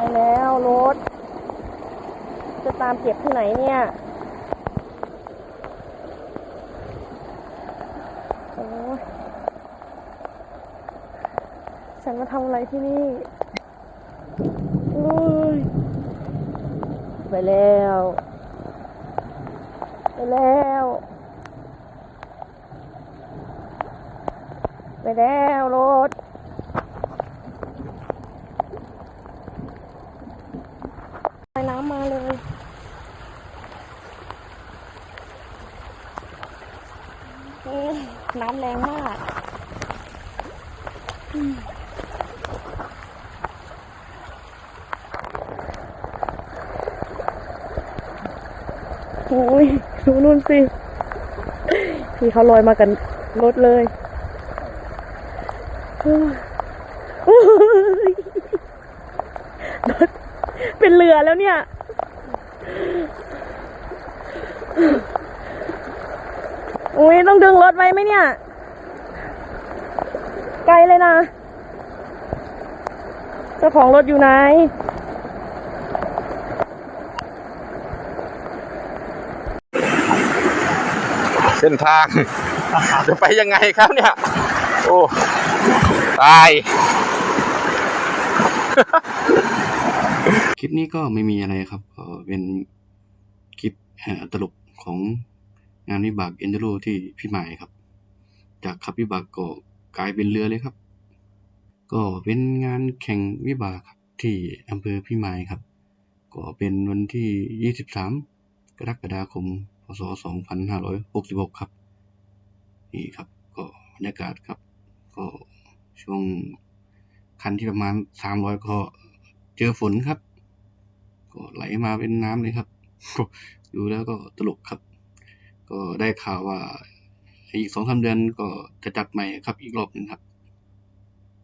ไปแล้วรถ จะตามเก็บที่ไหนเนี่ยโอ้ยฉันมาทำอะไรที่นี่โอ้ยไปแล้ว ไปแล้ว ไปแล้วรถ ไปน้ำ มาเลย น้ำแรงมากโอ้ยดูนู่นสิพี่เขาลอยมากันรถเลยโอ้ยโอ้ยรถเป็นเรือแล้วเนี่ย อุ้ยต้องดึงรถไว้ไหมเนี่ย ไกลเลยนะ เจ้าของรถอยู่ไหน เส้นทาง จะไปยังไงครับเนี่ย โอ้ ตาย คลิปนี้ก็ไม่มีอะไรครับก็ เป็นคลิปตลกของงานวิบากเอ็นเดโรที่พี่หมายครับ จากขับวิบากก็กลายเป็นเรือเลยครับ ก็เป็นงานแข่งวิบากครับที่อำเภอพี่หมายครับ ก็เป็นวันที่ 23 กรกฎาคม พศ 2566 ครับนี่ครับก็บรรยากาศครับ ก็ช่วงคันที่ประมาณ 300ก็เจอฝนครับ ก็ไหลมาเป็นน้ำเลยครับดูแล้วก็ตลกครับ ก็ได้ข่าวว่าอีกสองสาเดือนก็จะจัดใหม่ครับอีกรอบหนึ่งครับ